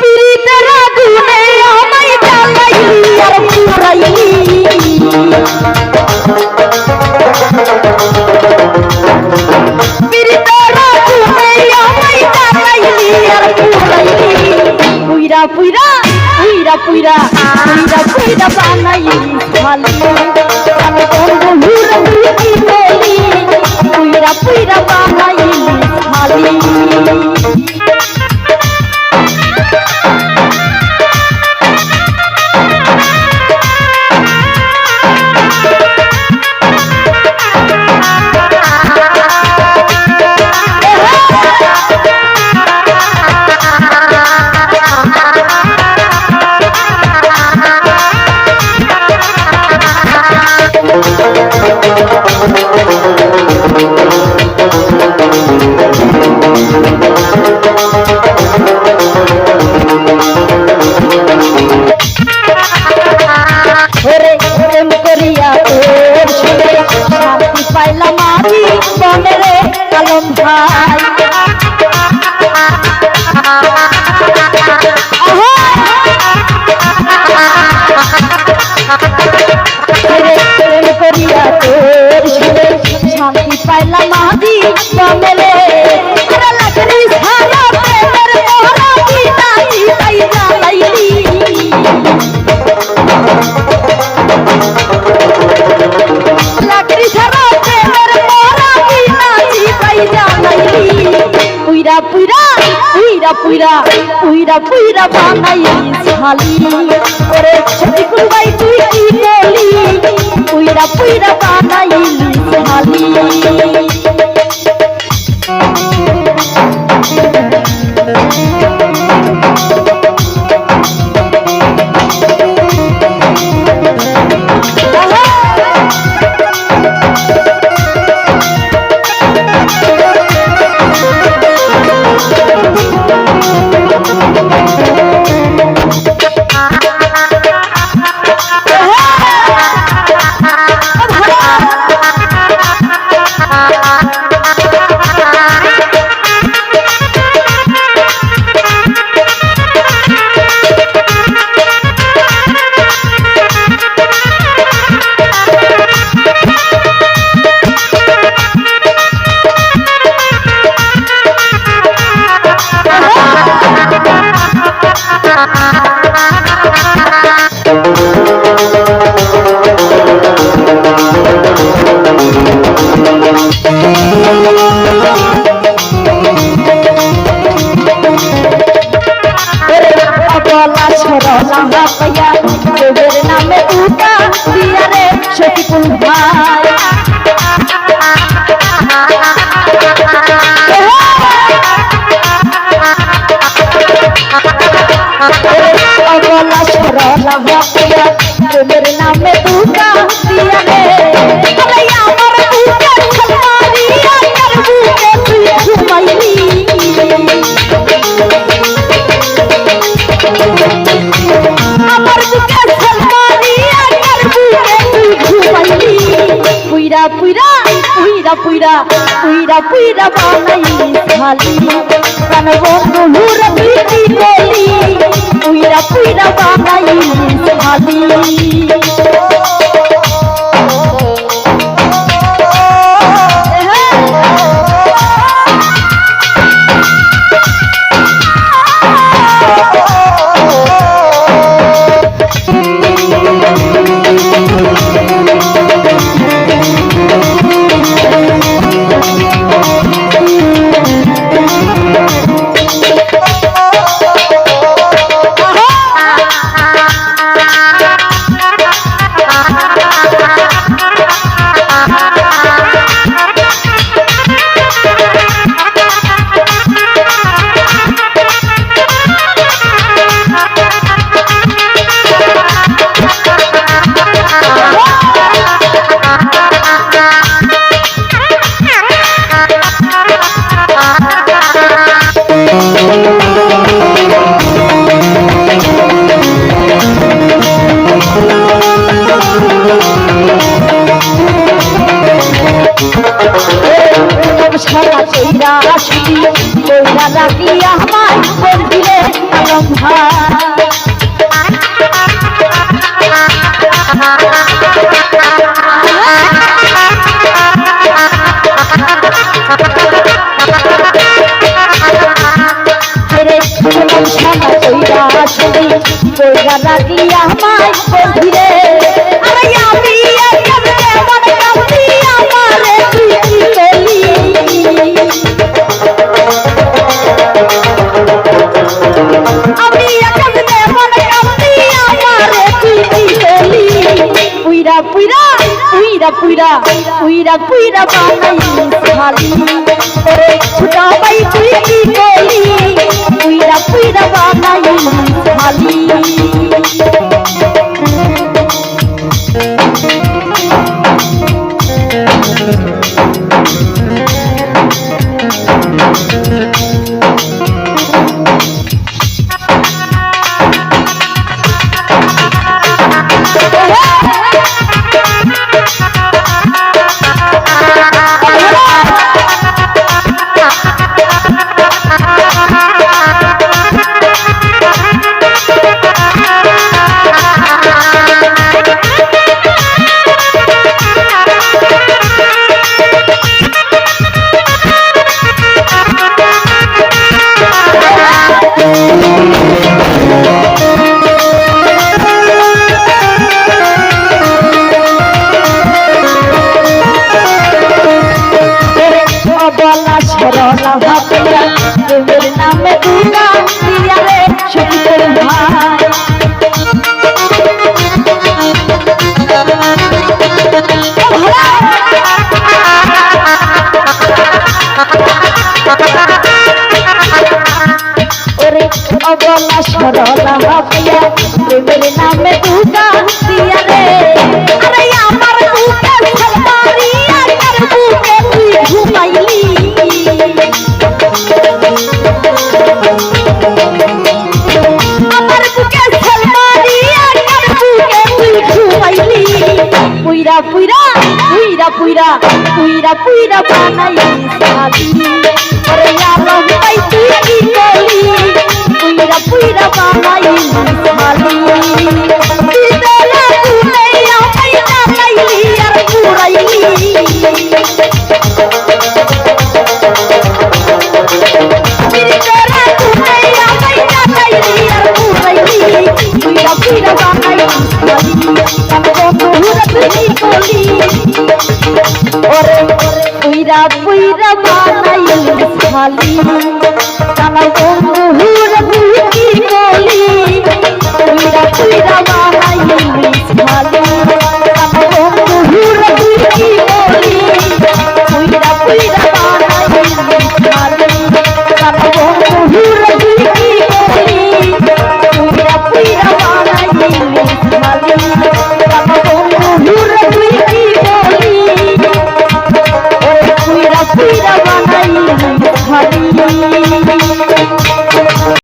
পিরিতের আগুনে আমায় জ্বালাইলি আর পুরাইলি পিরিতের আগুনে রে ভাই। করিয়া তোর শান্তি পাইলাম আমি পুইরা পুইরা পুইরা পুইরা পুইরা পুইরা বানাই শালি ওরে ছটি কুলবাই, তুই কি বলি? পুইরা পুইরা বানাইলি শালি পুইরা পুইরা পুইরা পুইরা বানাইলি খালি কান বন্ধু হুর প্রীতি বলি পুইরা পুইরা বানাইলি খালি লাগিয়া আমার বন্দিরে লম্বা লাগিয়া আমার বন্দিরে পুইরা পুইরা পুইরা পুইরা বানাই খালি ছুটা বাই তুই কি কইলি পুইরা পুইরা বানাই খালি সরলা ভাবিয়া প্রেমের নামে দুলা দিয়া রে সুখের ভাই অবলা সরলা ভাবিয়া, প্রেমের নামে দুলা দিয়া রে। আরে আমার বুকে সলমারিয়া কার বুকে তুই ঘুমাইলি। আমার বুকে সলমারিয়া কার বুকে তুই ঘুমাইলি। পুইরা পুইরা পুইরা পুইরা পুইরা পুইরা বানাইলি সালি ওরে পুইরা পুইরা বানাইলি সালি দিদলা তুলে 出去单